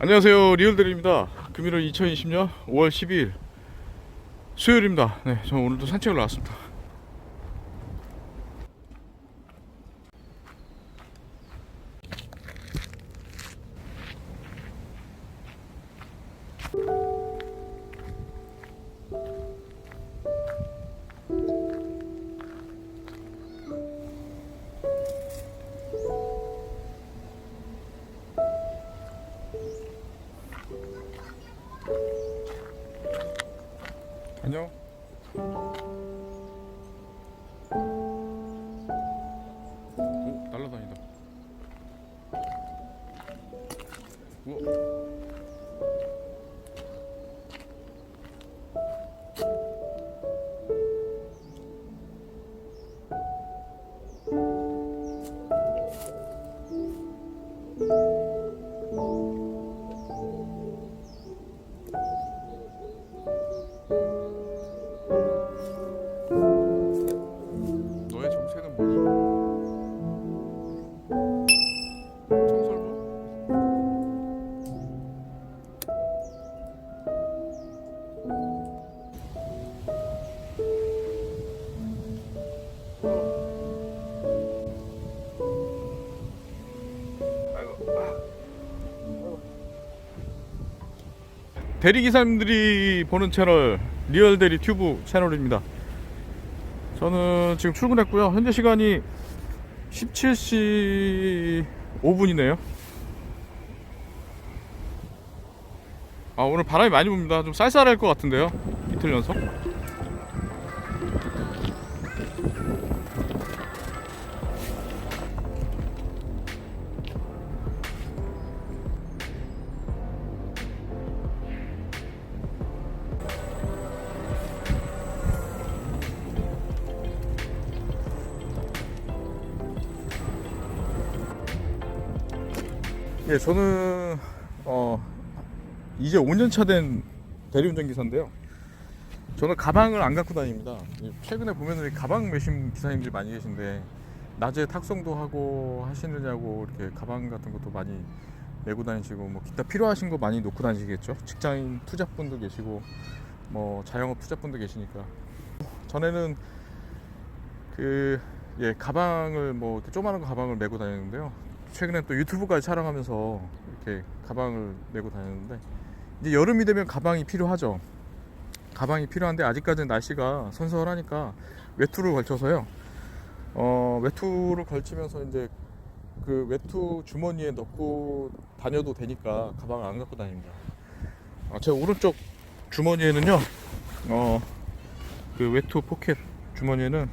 안녕하세요. 리얼들입니다. 금일은 2020년 5월 12일 수요일입니다. 네, 저 오늘도 산책을 나왔습니다 안녕 대리기사님들이 보는 채널 리얼대리 튜브 채널입니다. 저는 지금 출근했고요. 현재 시간이 17시 5분이네요. 아, 오늘 바람이 많이 붑니다. 좀 쌀쌀할 것 같은데요. 이틀 연속. 예, 저는 어 이제 5년 차 된 대리운전 기사인데요. 저는 가방을 안 갖고 다닙니다. 예, 최근에 보면은 가방 매신 기사님들 많이 계신데 낮에 탁송도 하고 하시느냐고 이렇게 가방 같은 것도 많이 메고 다니시고 뭐 기타 필요하신 거 많이 놓고 다니시겠죠. 직장인 투잡분도 계시고 뭐 자영업 투잡분도 계시니까 전에는 그 예, 가방을 뭐 이렇게 조그마한 가방을 메고 다녔는데요. 최근에 또 유튜브까지 촬영하면서 이렇게 가방을 메고 다녔는데 이제 여름이 되면 가방이 필요하죠. 가방이 필요한데 아직까지는 날씨가 선선하니까 외투를 걸쳐서요. 어, 외투를 걸치면서 이제 그 외투 주머니에 넣고 다녀도 되니까 가방을 안 갖고 다닙니다. 아, 제 오른쪽 주머니에는요, 어, 그 외투 포켓 주머니에는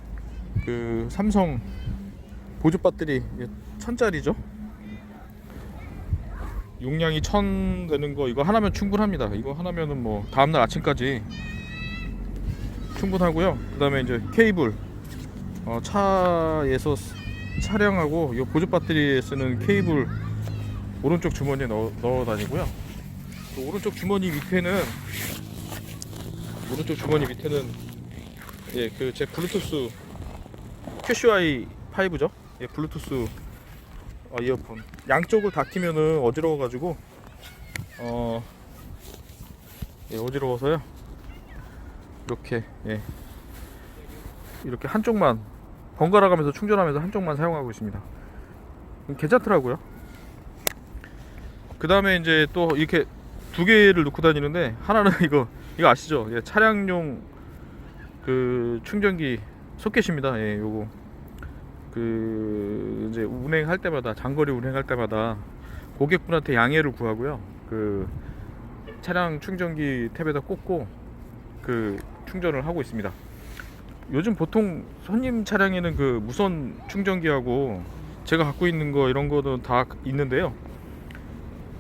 그 삼성 보조 배터리 천짜리죠. 용량이 천 되는 거 이거 하나면 충분합니다. 이거 하나면은 뭐 다음날 아침까지 충분하고요. 그다음에 이제 케이블 어, 차에서 쓰- 차량하고 이 보조 배터리에 쓰는 케이블 오른쪽 주머니에 넣어, 넣어 다니고요. 그 오른쪽 주머니 밑에는 오른쪽 주머니 밑에는 예 그 제 블루투스 QCY 5죠. 예 블루투스 어, 이어폰. 양쪽을 다 끼면은 어지러워 가지고 어 예, 어지러워서요. 이렇게 예. 이렇게 한쪽만 번갈아 가면서 충전하면서 한쪽만 사용하고 있습니다. 음, 괜찮더라고요. 그 다음에 이제 또 이렇게 두 개를 놓고 다니는데 하나는 이거 이거 아시죠? 예, 차량용 그 충전기 소켓입니다. 예 요거 그 이제 운행할 때마다 장거리 운행할 때마다 고객분한테 양해를 구하고요. 그 차량 충전기 탭에다 꽂고 그 충전을 하고 있습니다. 요즘 보통 손님 차량에는 그 무선 충전기하고 제가 갖고 있는 거 이런 거는 다 있는데요.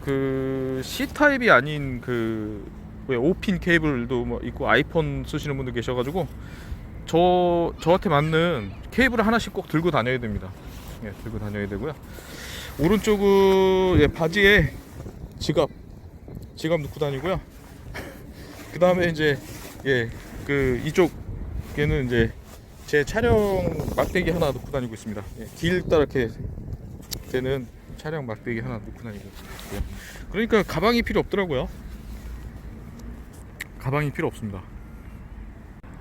그 C 타입이 아닌 그왜 5핀 케이블도 뭐 있고 아이폰 쓰시는 분들 계셔가지고 저 저한테 맞는 케이블을 하나씩 꼭 들고 다녀야 됩니다. 예, 들고 다녀야 되고요. 오른쪽은 예, 바지에 지갑 지갑 넣고 다니고요. 그 다음에 이제 예 그 이쪽에는 이제 제 촬영 막대기 하나 놓고 다니고 있습니다. 예, 길 따라 이렇게 되는 촬영 막대기 하나 놓고 다니고 있고요. 그러니까 가방이 필요 없더라고요. 가방이 필요 없습니다.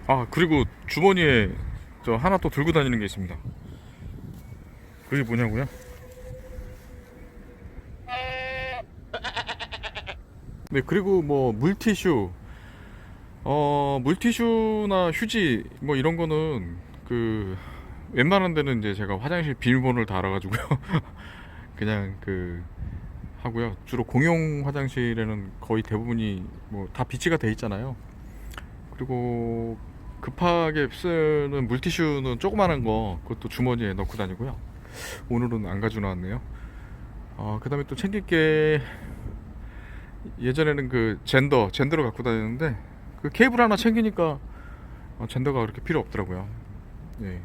아 그리고 주머니에 저 하나 또 들고 다니는 게 있습니다. 그게 뭐냐고요? 네 그리고 뭐 물티슈 어 물티슈나 휴지 뭐 이런 거는 그 웬만한 데는 이제 제가 화장실 비밀번호를 다 알아가지고요 그냥 그 하고요 주로 공용 화장실에는 거의 대부분이 뭐 다 비치가 돼 있잖아요 그리고 급하게 쓰는 물티슈는 조그마한 거 그것도 주머니에 넣고 다니고요. 오늘은 안 가지고 나왔네요. 어, 그 다음에 또 챙길 게. 예전에는 그 젠더 젠더를 갖고 다녔는데 그 케이블 하나 챙기니까 어, 젠더가 그렇게 필요 없더라고요. 예.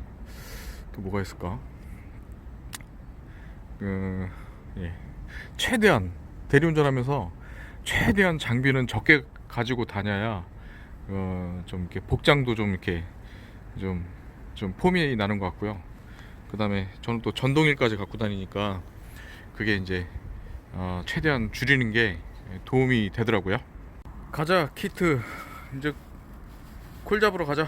또 뭐가 있을까? 그, 예. 최대한 대리운전하면서 최대한 장비는 적게 가지고 다녀야 어, 좀 이렇게 복장도 좀 이렇게 좀, 좀 폼이 나는 것 같고요. 그 다음에 저는 또 전동일까지 갖고 다니니까 그게 이제 어, 최대한 줄이는 게 도움이 되더라고요. 가자 키트 이제 콜 잡으러 가자.